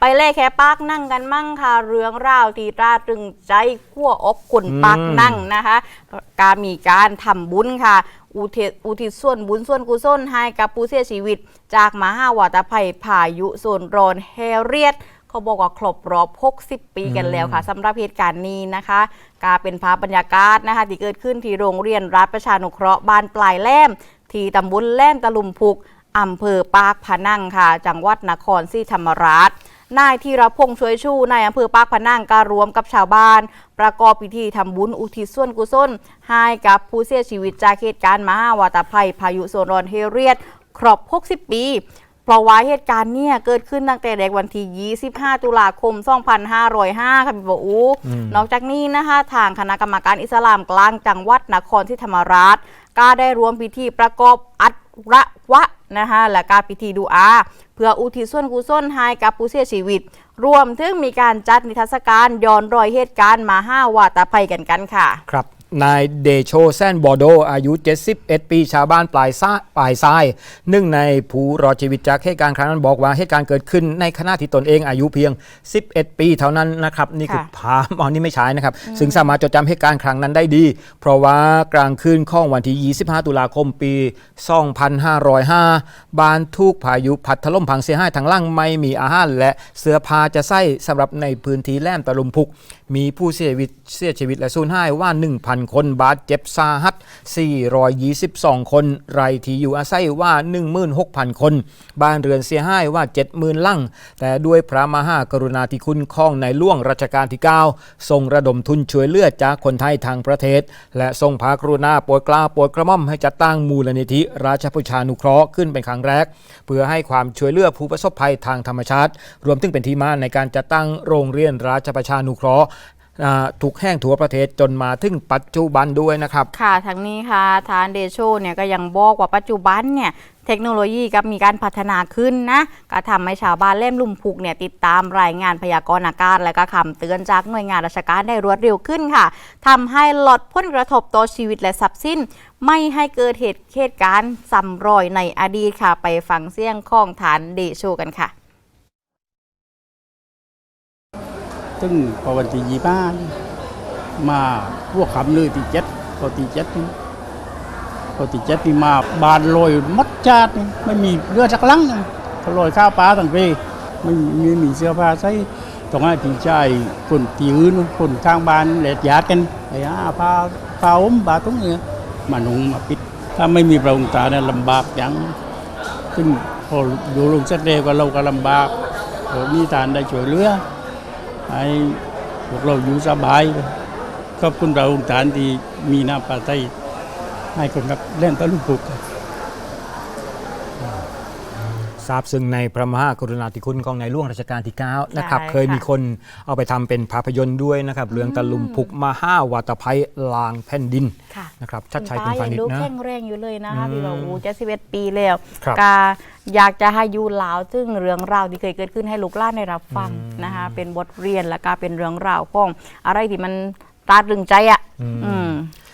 ไปเล่แค่ปากนั่งกันมั่งค่ะ เรื่องราวที่ราตรึงใจขั้วอบขุนปากนั่งนะคะ การมีการทำบุญค่ะ อุทิศอุทิศส่วนบุญส่วนกุศลให้กับผู้เสียชีวิต จากมหาวาตภัยพายุโซนร้อนเฮเรียตเขาบอกว่าครบรอบ 60 ปีกันแล้วค่ะสำหรับเหตุการณ์นี้นะคะกาเป็นภาพบรรยากาศนะคะ ที่เกิดขึ้นที่โรงเรียนรัฐประชานุเคราะห์บ้านปลายแหลม ที่ตำบลแหลมตะลุมพุกอำเภอปากพนังค่ะ จังหวัดนครศรีธรรมราช นายธีรพงษ์ช่วยชูนายอำเภอปากพนังก็รวมกับชาวบ้าน ประกอบพิธีทำบุญอุทิศส่วนกุศลให้กับผู้เสียชีวิตจากเหตุการณ์มหาวาตภัย พายุโซนร้อนเฮเรียตครบ 60 ปีเพราะว่าเหตุการณ์เนี่ยเกิดขึ้นตั้งแต่เด็กวันที่ 25 ตุลาคม 2505 ค่ะพี่บอูนอกจากนี้นะคะ ทางคณะกรรมการอิสลามกลางจังหวัดนครศรีธรรมราช ก็ได้รวมพิธีประกอบอัตระวะนะคะและการพิธีดูอา เพื่ออุทิศส่วนกุศลให้กับผู้เสียชีวิต รวมถึงมีการจัดนิทรรศการย้อนรอยเหตุการณ์มาห้าวาตาภัยกันกันค่ะ ครับ นายเดโชแซนบอโด อายุ 71 ปี ชาวบ้านปลายซ้ายปลายทรายหนึ่งในผู้รอดชีวิตจากเหตุการณ์ครั้งนั้นบอกว่าเหตุการณ์เกิดขึ้นในขณะที่ตนเองอายุเพียง 11 ปีเท่านั้นนะครับ นี่คือค่ะภาพอ๋อนี่ไม่ใช่นะครับ ซึ่งสามารถจดจำเหตุการณ์ครั้งนั้นได้ดี เพราะว่ากลางคืนของวันที่ 25 ตุลาคมปี 2505 บ้านถูกพายุพัดถล่มพังเสียหายทั้งหล่างไม่มีอาหาร และเสื้อผ้าจะใส่สำหรับในพื้นที่แหลมตะลุมพุก มีผู้เสียชีวิตเสียชีวิตและสูญหายว่า1,000คนบาดเจ็บสาหัส 422 คนไรที่อยู่อาศัยว่า 16,000 คน บ้านเรือนเสียหายว่า 70,000ลังแต่ด้วยพระมหากรุณาธิคุณของในหลวงรัชกาลที่ 9 ทรงระดมทุนช่วยเหลือจากคนไทยทางประเทศ และทรงพระกรุณาโปรดกล้าโปรดกระหม่อมให้จัดตั้งมูลนิธิราชพุชานุเคราะห์ขึ้นเป็นครั้งแรก เพื่อให้ความช่วยเหลือผู้ประสบภัยทางธรรมชาติ รวมถึงเป็นที่มาในการจัดตั้งโรงเรียนราชประชานุเคราะห์ ทุกแห่งทั่วประเทศจนมาถึงปัจจุบันด้วยนะครับ ค่ะทั้งนี้ค่ะทานเดโชเนี่ยก็ยังบอกว่าปัจจุบันเนี่ยเทคโนโลยีก็มีการพัฒนาขึ้นนะก็ทำให้ชาวบ้านเล่มลุ่มพุกเนี่ยติดตามรายงานพยากรณ์อากาศ และก็คำเตือนจากหน่วยงานราชการได้รวดเร็วขึ้นค่ะทำให้ลดผลกระทบต่อชีวิตและทรัพย์สิน ไม่ให้เกิดเหตุเหตุการณ์ซ้ำรอยในอดีตค่ะ ไปฟังเสียงของฐานเดโชกันค่ะ ซึ่งพอวันที่ยี่บ้านมาพวกคำเลยที่เจ็ดพอตีเจ็ดนี่พอตีเจ็ดนี่มาบานลอยมัดจาดนี่ไม่มีเรือจักลังนะเขาลอยข้าวปลาต่างปีไม่มีไม่มีเสื้อผ้าใส่ต้องให้ตีใจคนตีอื่นคนข้างบ้านแหลดยาดกันไอ้อาพาพาอมบาตรงเนี้ยมาหนุงมาปิด ถ้าไม่มีพระองค์ตาเนี่ยลำบากอย่างซึ่งพอดูลงเสร็จเร็วก็เราก็ลำบากพอมีทานได้ช่วยเหลือ ให้พวกเราอยู่สบายขอบคุณเราองค์ฐานที่มีน้ำปลาไทยให้คนกับเล่นตะลุกปุก ทราบซึ่งในพระมหากรุณาธิคุณของในหลวงรัชกาลที่9นะครับใช่เคยมีค่ะคนเอาไปทำเป็นภาพยนตร์ด้วยนะครับ เรื่องตะลุมพุกมห้าวาตภัยลางแผ่นดินค่ะนะครับชัดชัยคุคุณณตาพายังนิชดูนะแข็งแรงอยู่เลยนะคะอืมพี่บอกอูจะสิบเอ็ดปีแล้วครับกาอยากจะให้ยูลาวซึ่งเรื่องราวที่เคยเกิดขึ้นให้ลูกหล้านได้รับฟังนะคะเป็นบทเรียนและก็เป็นเรื่องราวของอะไรที่มันตราตรึงใจอะอืม